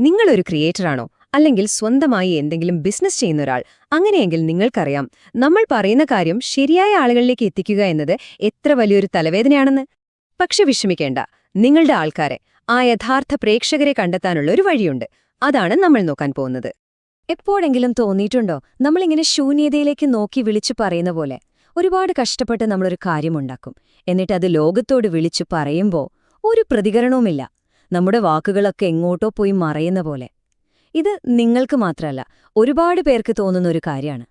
നിങ്ങളൊരു ക്രിയേറ്ററാണോ? അല്ലെങ്കിൽ സ്വന്തമായി എന്തെങ്കിലും ബിസിനസ് ചെയ്യുന്ന ഒരാൾ? അങ്ങനെയെങ്കിൽ നിങ്ങൾക്കറിയാം. നമ്മൾ പറയുന്ന കാര്യം ശരിയായ ആളുകളിലേക്ക് എത്തിക്കുക എന്നത് എത്ര വലിയൊരു തലവേദനയാണെന്ന്. പക്ഷെ വിഷമിക്കേണ്ട. നിങ്ങളുടെ ആൾക്കാരെ ആ യഥാർത്ഥ പ്രേക്ഷകരെ കണ്ടെത്താനുള്ള ഒരു വഴിയുണ്ട്. അതാണ് നമ്മൾ നോക്കാൻ പോകുന്നത്. എപ്പോഴെങ്കിലും തോന്നിയിട്ടുണ്ടോ? നമ്മളിങ്ങനെ ശൂന്യതയിലേക്ക് നോക്കി വിളിച്ചു പറയുന്ന പോലെ. ഒരുപാട് കഷ്ടപ്പെട്ട് നമ്മളൊരു കാര്യമുണ്ടാക്കും എന്നിട്ട് അത് ലോകത്തോട് വിളിച്ചു പറയുമ്പോൾ ഒരു പ്രതികരണവുമില്ല. നമ്മുടെ വാക്കുകളൊക്കെ എങ്ങോട്ടോ പോയി മറയുന്ന പോലെ. ഇത് നിങ്ങൾക്ക് മാത്രമല്ല ഒരുപാട് പേർക്ക് തോന്നുന്ന ഒരു കാര്യമാണ്.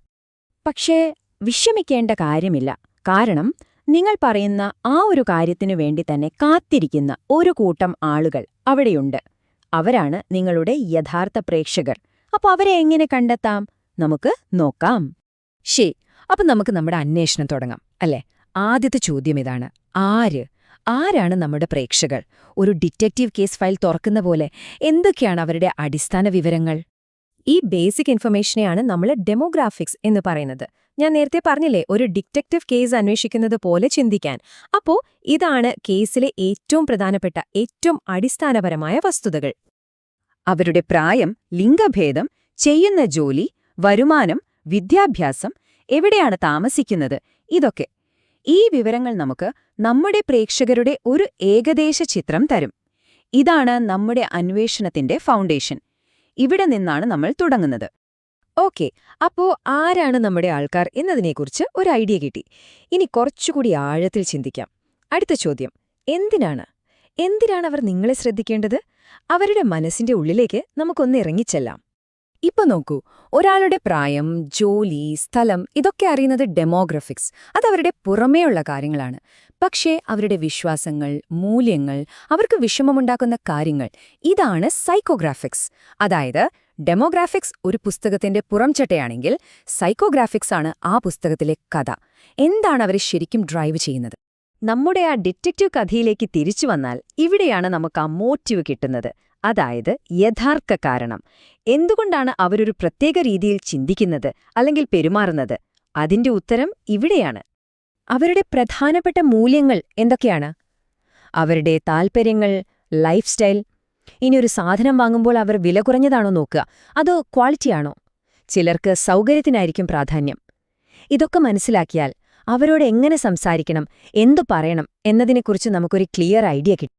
പക്ഷേ വിഷമിക്കേണ്ട കാര്യമില്ല. കാരണം നിങ്ങൾ പറയുന്ന ആ ഒരു കാര്യത്തിനു വേണ്ടി തന്നെ കാത്തിരിക്കുന്ന ഒരു കൂട്ടം ആളുകൾ അവിടെയുണ്ട്. അവരാണ് നിങ്ങളുടെ യഥാർത്ഥ പ്രേക്ഷകർ. അപ്പൊ അവരെ എങ്ങനെ കണ്ടെത്താം? നമുക്ക് നോക്കാം. ശരി അപ്പൊ നമുക്ക് നമ്മുടെ അന്വേഷണം തുടങ്ങാം അല്ലേ? ആദ്യത്തെ ചോദ്യം ഇതാണ്. ആര് ആരാണ് നമ്മുടെ പ്രേക്ഷകർ? ഒരു ഡിറ്റക്റ്റീവ് കേസ് ഫയൽ തുറക്കുന്ന പോലെ എന്തൊക്കെയാണ് അവരുടെ അടിസ്ഥാന വിവരങ്ങൾ? ഈ ബേസിക് ഇൻഫർമേഷനെയാണ് നമ്മൾ ഡെമോഗ്രാഫിക്സ് എന്ന് പറയുന്നത്. ഞാൻ നേരത്തെ പറഞ്ഞില്ലേ ഒരു ഡിറ്റക്റ്റീവ് കേസ് അന്വേഷിക്കുന്നത് പോലെ ചിന്തിക്കാൻ. അപ്പോൾ ഇതാണ് കേസിലെ ഏറ്റവും പ്രധാനപ്പെട്ട ഏറ്റവും അടിസ്ഥാനപരമായ വസ്തുതകൾ. അവരുടെ പ്രായം ലിംഗഭേദം ചെയ്യുന്ന ജോലി വരുമാനം വിദ്യാഭ്യാസം എവിടെയാണ് താമസിക്കുന്നത് ഇതൊക്കെ ഈ വിവരങ്ങൾ നമുക്ക് നമ്മുടെ പ്രേക്ഷകരുടെ ഒരു ഏകദേശ ചിത്രം തരും. ഇതാണ് നമ്മുടെ അന്വേഷണത്തിന്റെ ഫൗണ്ടേഷൻ ഇവിടെ നിന്നാണ് നമ്മൾ തുടങ്ങുന്നത്. ഓക്കെ അപ്പോ ആരാണ് നമ്മുടെ ആൾക്കാർ എന്നതിനെക്കുറിച്ച് ഒരു ഐഡിയ കിട്ടി. ഇനി കുറച്ചുകൂടി ആഴത്തിൽ ചിന്തിക്കാം. അടുത്ത ചോദ്യം. എന്തിനാണ്? എന്തിനാണ് അവർ നിങ്ങളെ ശ്രദ്ധിക്കേണ്ടത്? അവരുടെ മനസ്സിന്റെ ഉള്ളിലേക്ക് നമുക്കൊന്ന് ഇറങ്ങിച്ചെല്ലാം. ഇപ്പൊ നോക്കൂ ഒരാളുടെ പ്രായം ജോലി സ്ഥലം ഇതൊക്കെ അറിയുന്നത് ഡെമോഗ്രഫിക്സ് അതവരുടെ പുറമേയുള്ള കാര്യങ്ങളാണ്. പക്ഷേ അവരുടെ വിശ്വാസങ്ങൾ മൂല്യങ്ങൾ അവർക്ക് വിഷമമുണ്ടാക്കുന്ന കാര്യങ്ങൾ ഇതാണ് സൈക്കോഗ്രാഫിക്സ് അതായത് ഡെമോഗ്രാഫിക്സ് ഒരു പുസ്തകത്തിന്റെ പുറംചട്ടയാണെങ്കിൽ സൈക്കോഗ്രാഫിക്സ് ആണ് ആ പുസ്തകത്തിലെ കഥ. എന്താണ് അവരെ ശരിക്കും ഡ്രൈവ് ചെയ്യുന്നത്? നമ്മുടെ ആ ഡിറ്റക്റ്റീവ് കഥയിലേക്ക് തിരിച്ചു വന്നാൽ ഇവിടെയാണ് നമുക്ക് ആ മോറ്റീവ് കിട്ടുന്നത്. അതായത് യഥാർത്ഥ കാരണം. എന്തുകൊണ്ടാണ് അവരൊരു പ്രത്യേക രീതിയിൽ ചിന്തിക്കുന്നത് അല്ലെങ്കിൽ പെരുമാറുന്നത്? അതിന്റെ ഉത്തരം ഇവിടെയാണ്. അവരുടെ പ്രധാനപ്പെട്ട മൂല്യങ്ങൾ എന്തൊക്കെയാണ്? അവരുടെ താൽപ്പര്യങ്ങൾ ലൈഫ് സ്റ്റൈൽ. ഇനി ഒരു സാധനം വാങ്ങുമ്പോൾ അവർ വില കുറഞ്ഞതാണോ നോക്കുക. അതോ ക്വാളിറ്റിയാണോ ചിലർക്ക് സൗകര്യത്തിനായിരിക്കും പ്രാധാന്യം. ഇതൊക്കെ മനസ്സിലാക്കിയാൽ അവരോട് എങ്ങനെ സംസാരിക്കണം എന്തു പറയണം എന്നതിനെക്കുറിച്ച് നമുക്കൊരു ക്ലിയർ ഐഡിയ കിട്ടും.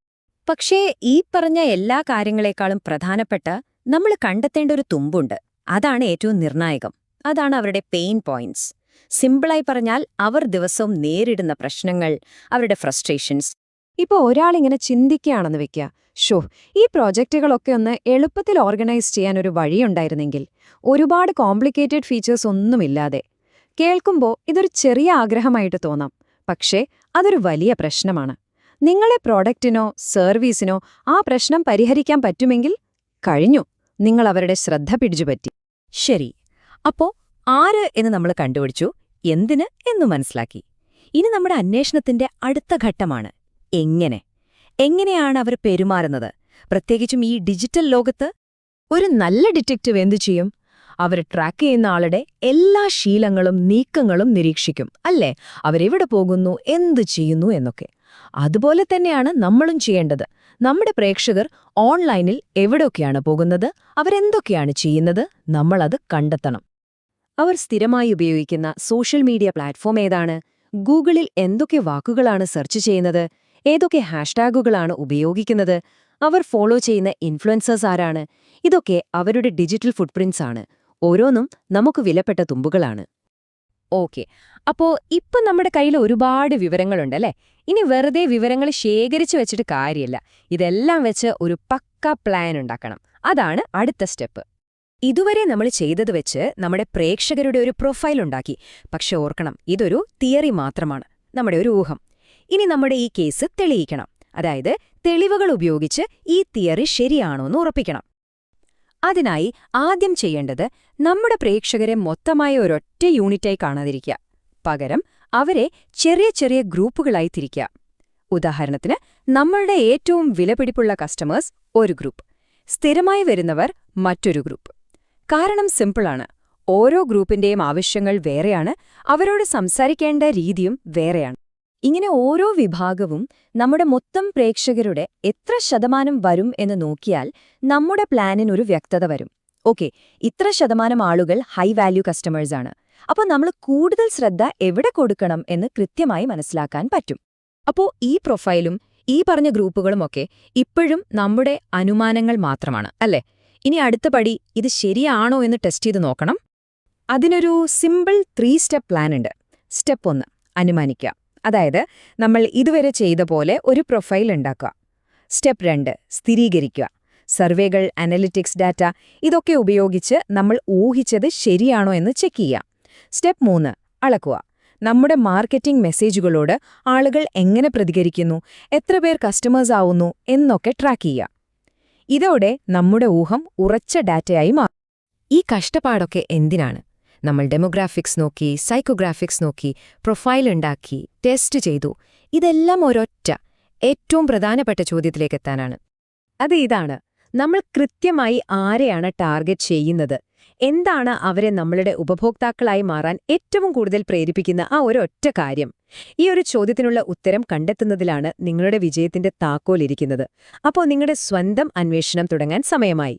പക്ഷേ ഈ പറഞ്ഞ എല്ലാ കാര്യങ്ങളെക്കാളും പ്രധാനപ്പെട്ട നമ്മൾ കണ്ടെത്തേണ്ട ഒരു തുമ്പുണ്ട്. അതാണ് ഏറ്റവും നിർണായകം. അതാണ് അവരുടെ പെയിൻ പോയിന്റ്സ് സിമ്പിളായി പറഞ്ഞാൽ അവർ ദിവസവും നേരിടുന്ന പ്രശ്നങ്ങൾ അവരുടെ ഫ്രസ്ട്രേഷൻസ് ഇപ്പൊ ഒരാളിങ്ങനെ ചിന്തിക്കുകയാണെന്ന് വെക്കുക ഷോ ഈ പ്രോജക്റ്റുകളൊക്കെ ഒന്ന് എളുപ്പത്തിൽ ഓർഗനൈസ് ചെയ്യാൻ ഒരു വഴിയുണ്ടായിരുന്നെങ്കിൽ ഒരുപാട് കോംപ്ലിക്കേറ്റഡ് ഫീച്ചേഴ്സ് ഒന്നുമില്ലാതെ. കേൾക്കുമ്പോൾ ഇതൊരു ചെറിയ ആഗ്രഹമായിട്ട് തോന്നാം. പക്ഷേ അതൊരു വലിയ പ്രശ്നമാണ്. നിങ്ങളെ പ്രോഡക്റ്റിനോ സർവീസിനോ ആ പ്രശ്നം പരിഹരിക്കാൻ പറ്റുമെങ്കിൽ കഴിഞ്ഞു. നിങ്ങൾ അവരുടെ ശ്രദ്ധ പിടിച്ചുപറ്റി ശരി. അപ്പോ ആര് എന്ന് നമ്മൾ കണ്ടുപിടിച്ചു. എന്തിന് എന്നു മനസ്സിലാക്കി. ഇനി നമ്മുടെ അന്വേഷണത്തിന്റെ അടുത്ത ഘട്ടമാണ്. എങ്ങനെ? എങ്ങനെയാണ് അവർ പെരുമാറുന്നത്? പ്രത്യേകിച്ചും ഈ ഡിജിറ്റൽ ലോകത്ത് ഒരു നല്ല ഡിറ്റക്റ്റീവ് എന്തു ചെയ്യും? അവർ ട്രാക്ക് ചെയ്യുന്ന ആളുടെ എല്ലാ ശീലങ്ങളും നീക്കങ്ങളും നിരീക്ഷിക്കും അല്ലേ? അവരെവിടെ പോകുന്നു എന്തു ചെയ്യുന്നു എന്നൊക്കെ. അതുപോലെ തന്നെയാണ് നമ്മളും ചെയ്യേണ്ടത്. നമ്മുടെ പ്രേക്ഷകർ ഓൺലൈനിൽ എവിടെയൊക്കെയാണ് പോകുന്നത് അവരെന്തൊക്കെയാണ് ചെയ്യുന്നത് നമ്മളത് കണ്ടെത്തണം. അവർ സ്ഥിരമായി ഉപയോഗിക്കുന്ന സോഷ്യൽ മീഡിയ പ്ലാറ്റ്ഫോം ഏതാണ് ഗൂഗിളിൽ എന്തൊക്കെ വാക്കുകളാണ് സെർച്ച് ചെയ്യുന്നത് ഏതൊക്കെ ഹാഷ്ടാഗുകളാണ് ഉപയോഗിക്കുന്നത് അവർ ഫോളോ ചെയ്യുന്ന ഇൻഫ്ലുവൻസേഴ്സ് ആരാണ് ഇതൊക്കെ അവരുടെ ഡിജിറ്റൽ ഫുട്പ്രിന്റ്സ് ആണ്. ഓരോന്നും നമുക്ക് വിലപ്പെട്ട തുമ്പുകളാണ്. ഓക്കെ അപ്പോ ഇപ്പൊ നമ്മുടെ കയ്യിൽ ഒരുപാട് വിവരങ്ങളുണ്ടല്ലേ ഇനി വെറുതെ വിവരങ്ങൾ ശേഖരിച്ചു വെച്ചിട്ട് കാര്യമില്ല ഇതെല്ലാം വെച്ച് ഒരു പക്ക പ്ലാൻ ഉണ്ടാക്കണം. അതാണ് അടുത്ത സ്റ്റെപ്പ് ഇതുവരെ നമ്മൾ ചെയ്തത് വെച്ച് നമ്മുടെ പ്രേക്ഷകരുടെ ഒരു പ്രൊഫൈൽ ഉണ്ടാക്കി. പക്ഷെ ഓർക്കണം ഇതൊരു തിയറി മാത്രമാണ്. നമ്മുടെ ഒരു ഊഹം. ഇനി നമ്മുടെ ഈ കേസ് തെളിയിക്കണം. അതായത് തെളിവുകൾ ഉപയോഗിച്ച് ഈ തിയറി ശരിയാണോ എന്ന് ഉറപ്പിക്കണം. അതിനായി ആദ്യം ചെയ്യേണ്ടത് നമ്മുടെ പ്രേക്ഷകരെ മൊത്തമായ ഒരൊറ്റ യൂണിറ്റായി കാണാതിരിക്കുക. പകരം അവരെ ചെറിയ ചെറിയ ഗ്രൂപ്പുകളായി തിരിക്കുക. ഉദാഹരണത്തിന് നമ്മളുടെ ഏറ്റവും വിലപിടിപ്പുള്ള കസ്റ്റമേഴ്സ് ഒരു ഗ്രൂപ്പ് സ്ഥിരമായി വരുന്നവർ മറ്റൊരു ഗ്രൂപ്പ്. കാരണം സിമ്പിളാണ്. ഓരോ ഗ്രൂപ്പിന്റെയും ആവശ്യങ്ങൾ വേറെയാണ് അവരോട് സംസാരിക്കേണ്ട രീതിയും വേറെയാണ്. ഇങ്ങനെ ഓരോ വിഭാഗവും നമ്മുടെ മൊത്തം പ്രേക്ഷകരുടെ എത്ര ശതമാനം വരും എന്ന് നോക്കിയാൽ നമ്മുടെ പ്ലാനിനൊരു വ്യക്തത വരും. ഓക്കെ ഇത്ര ശതമാനം ആളുകൾ ഹൈ വാല്യൂ കസ്റ്റമേഴ്സാണ് അപ്പോൾ നമ്മൾ കൂടുതൽ ശ്രദ്ധ എവിടെ കൊടുക്കണം എന്ന് കൃത്യമായി മനസ്സിലാക്കാൻ പറ്റും. അപ്പോൾ ഈ പ്രൊഫൈലും ഈ പറഞ്ഞ ഗ്രൂപ്പുകളുമൊക്കെ ഇപ്പോഴും നമ്മുടെ അനുമാനങ്ങൾ മാത്രമാണ് അല്ലേ? ഇനി അടുത്ത പടി ഇത് ശരിയാണോ എന്ന് ടെസ്റ്റ് ചെയ്ത് നോക്കണം. അതിനൊരു സിമ്പിൾ ത്രീ സ്റ്റെപ്പ് പ്ലാൻ ഉണ്ട്. സ്റ്റെപ്പ് ഒന്ന് അനുമാനിക്കുക. അതായത് നമ്മൾ ഇതുവരെ ചെയ്ത പോലെ ഒരു പ്രൊഫൈൽ ഉണ്ടാക്കുക. സ്റ്റെപ്പ് രണ്ട് സ്ഥിരീകരിക്കുക. സർവേകൾ അനലിറ്റിക്സ് ഡാറ്റ ഇതൊക്കെ ഉപയോഗിച്ച് നമ്മൾ ഊഹിച്ചത് ശരിയാണോ എന്ന് ചെക്ക് ചെയ്യുക സ്റ്റെപ്പ് മൂന്ന് അളക്കുക. നമ്മുടെ മാർക്കറ്റിംഗ് മെസ്സേജുകളോട് ആളുകൾ എങ്ങനെ പ്രതികരിക്കുന്നു എത്ര പേർ കസ്റ്റമേഴ്സ് ആവുന്നു എന്നൊക്കെ ട്രാക്ക് ചെയ്യുക. ഇതോടെ നമ്മുടെ ഊഹം ഉറച്ച ഡാറ്റയായി മാറും. ഈ കഷ്ടപ്പാടൊക്കെ എന്തിനാണ്? നമ്മൾ ഡെമോഗ്രാഫിക്സ് നോക്കി സൈക്കോഗ്രാഫിക്സ് നോക്കി പ്രൊഫൈൽ ഉണ്ടാക്കി ടെസ്റ്റ് ചെയ്തു. ഇതെല്ലാം ഒരൊറ്റ ഏറ്റവും പ്രധാനപ്പെട്ട ചോദ്യത്തിലേക്ക് എത്താനാണ്. അത് ഇതാണ്. നമ്മൾ കൃത്യമായി ആരെയാണ് ടാർഗറ്റ് ചെയ്യുന്നത്? എന്താണ് അവരെ നമ്മളുടെ ഉപഭോക്താക്കളായി മാറാൻ ഏറ്റവും കൂടുതൽ പ്രേരിപ്പിക്കുന്ന ആ ഒരൊറ്റ കാര്യം? ഈ ഒരു ചോദ്യത്തിനുള്ള ഉത്തരം കണ്ടെത്തുന്നതിലാണ് നിങ്ങളുടെ വിജയത്തിന്റെ താക്കോലിരിക്കുന്നത് അപ്പോൾ നിങ്ങളുടെ സ്വന്തം അന്വേഷണം തുടങ്ങാൻ സമയമായി.